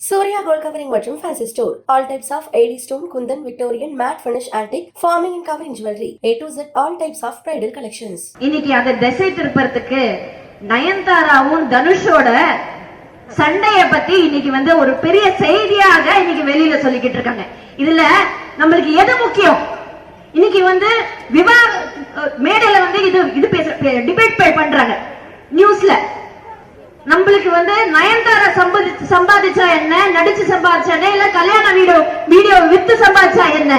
Surya gold covering மற்றும் fancy store all types of AD stone kundan Victorian matte finish antique forming and covering jewellery A to Z all types of bridal collections இன்னைக்கு அந்த திசை திருப்பறதுக்கு நயன்தாராவும் தனுஷோட சண்டைய பத்தி இன்னைக்கு வந்து ஒரு பெரிய செய்தியாக இன்னைக்கு வெளியில சொல்லிக்கிட்டு இருக்காங்க. இதுல நம்மளுக்கு எது முக்கியம்? இன்னைக்கு வந்து விவாக மேடையில வந்து இது இது பேச டிபேட் பண்றாங்க. நியூஸ்ல நம்மளுக்கு வந்து நயன்தாரா சம்பாதி சம்பாதிச்சா என்ன? நடிச்சு சம்பாதிச்சா என்ன? இல்ல கல்யாண வீடியோ வீடியோ வித்து சம்பாதிச்சா என்ன?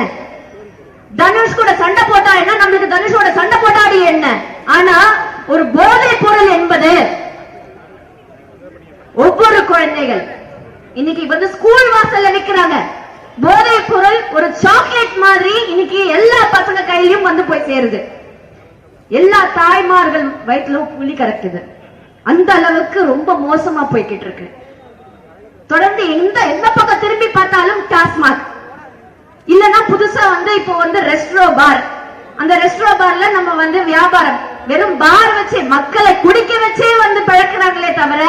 தனுஷ் கூட சண்டை போட்டா என்ன? நம்மளுக்கு தனுஷோட சண்டை போட்டாடி என்ன? ஆனா ஒரு போதை பொருள் என்பது ஒவ்வொரு குழந்தைகள். இன்னைக்கு வந்து ஸ்கூல் வாசல்ல நிக்கிறாங்க. போதை பொருள் ஒரு சாக்லேட் மாதிரி இன்னைக்கு எல்லா பசங்க கையிலும் வந்து போய் சேருது. எல்லா தாய்மார்கள் வயிற்றுல புலி கறக்குது. அந்த அளவுக்கு ரொம்ப மோசமா போய்கிட்டு இருக்கு. தொடர்ந்து எந்த எந்த பக்கம் திரும்பி பார்த்தாலும் டாஸ்மாக் இல்லனா புதுசா வந்து இப்போ வந்து ரெஸ்ட்ரோ பார் அந்த ரெஸ்ட்ரோ பார்ல நம்ம வந்து வியாபாரம். வெறும் பார் வச்சு மக்களை குடிக்க வச்சே வந்து பழக்கிறாங்களே தவிர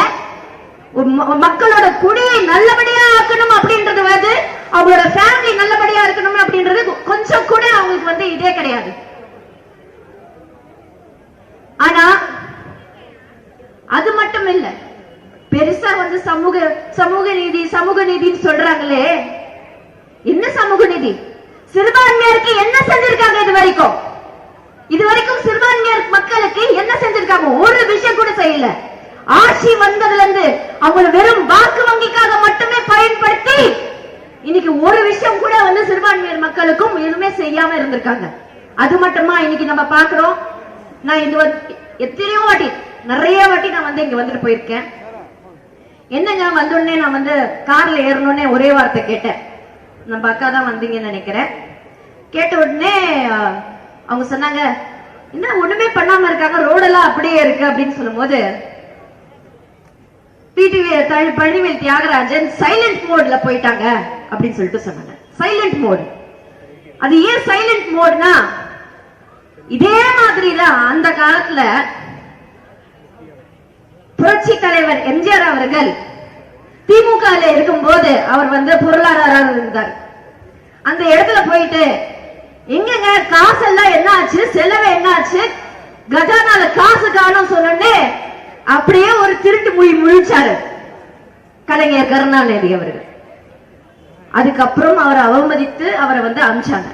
மக்களோட குடியை நல்லபடியா ஆக்கணும் அப்படின்றது வந்து அவங்களோட ஃபேமிலி நல்லபடியா இருக்கணும் அப்படின்றது கொஞ்சம் கூட அவங்களுக்கு வந்து இதே கிடையாது. ஆனா அது மட்டும் இல்ல பெருசா வந்து சமூக சமூக நீதி சமூக நீதின்னு சொல்றாங்களே. என்ன சமூக நீதி? சிறுபான்மையருக்கு என்ன செஞ்சிருக்காங்க இது வரைக்கும்? இது வரைக்கும் சிறுபான்மையர் மக்களுக்கு என்ன செஞ்சிருக்காங்க? ஒரு விஷயம் கூட செய்யல. ஆட்சி வந்ததுல இருந்து அவங்களை வெறும் வாக்கு வங்கிக்காக மட்டுமே பயன்படுத்தி இன்னைக்கு ஒரு விஷயம் கூட வந்து சிறுபான்மையர் மக்களுக்கும் எதுவுமே செய்யாம இருந்திருக்காங்க. அது மட்டுமா இன்னைக்கு நம்ம பாக்குறோம் நான் இது எத்தனையோ வாட்டி நிறைய வாட்டி நான் வந்து இங்க வந்துட்டு போயிருக்கேன். என்னங்க வந்தோடனே நான் வந்து கார்ல ஏறணும்னே ஒரே வார்த்தை கேட்டேன். நம்ம அக்கா தான் வந்தீங்கன்னு நினைக்கிறேன். கேட்ட உடனே அவங்க சொன்னாங்க என்ன ஒண்ணுமே பண்ணாம இருக்காங்க ரோடெல்லாம் அப்படியே இருக்கு அப்படின்னு சொல்லும்போது பிடிவி பழனிவேல் தியாகராஜன் சைலண்ட் மோட்ல போயிட்டாங்க அப்படின்னு சொல்லிட்டு சொன்னாங்க. Silent mode. அது ஏன் சைலண்ட் மோட்னா இதே மாதிரி தான் அந்த காலத்துல புரட்சி தலைவர் எம்ஜிஆர் அவர்கள் திமுக இருக்கும்போது அவர் வந்து பொருளாதாரம் இருந்தார். அந்த இடத்துல போயிட்டு எங்கங்க? காசெல்லாம் என்ன ஆச்சு செலவு என்ன ஆச்சு கஜானால காசு காணும் சொன்னே அப்படியே ஒரு திருட்டு மொழி முழிச்சாரு கலைஞர் கருணாநிதி அவர்கள். அதுக்கப்புறம் அவரை அவமதித்து அவரை வந்து அமிச்சாங்க.